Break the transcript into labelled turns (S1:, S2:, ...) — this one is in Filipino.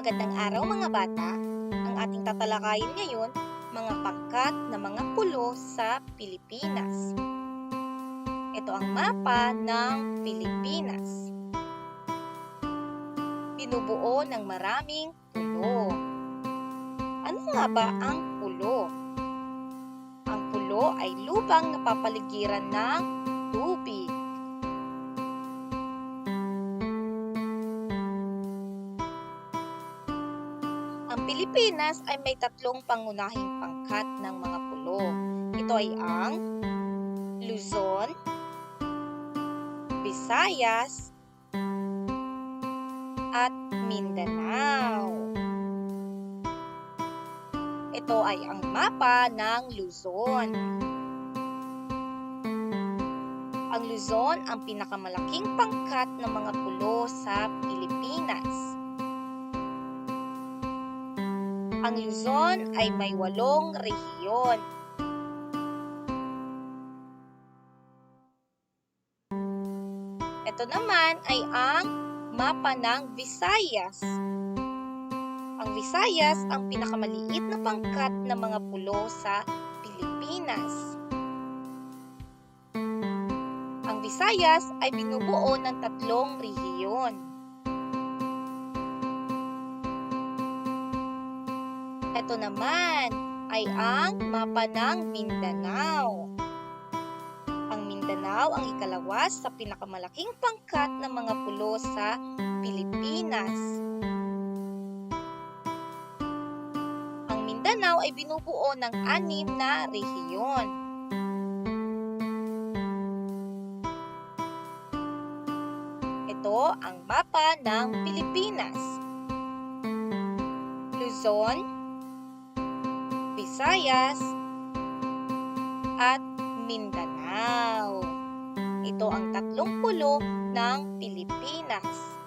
S1: Magandang araw mga bata. Ang ating tatalakayin ngayon, mga pangkat na mga pulo sa Pilipinas. Ito ang mapa ng Pilipinas. Binubuo ng maraming pulo. Ano nga ba ang pulo? Ang pulo ay lubang napapaligiran ng tubig. Ang Pilipinas ay may tatlong pangunahing pangkat ng mga pulo. Ito ay ang Luzon, Visayas, at Mindanao. Ito ay ang mapa ng Luzon. Ang Luzon ang pinakamalaking pangkat ng mga pulo sa Pilipinas. Ang Luzon ay may walong rehiyon. Ito naman ay ang mapa ng Visayas. Ang Visayas ang pinakamaliit na pangkat ng mga pulo sa Pilipinas. Ang Visayas ay binubuo ng tatlong rehiyon. Ito naman ay ang mapa ng Mindanao. Ang Mindanao ang ikalawas sa pinakamalaking pangkat ng mga pulo sa Pilipinas. Ang Mindanao ay binubuo ng anim na rehiyon. Ito ang mapa ng Pilipinas. Luzon, Visayas, at Mindanao. Ito ang tatlong pulo ng Pilipinas.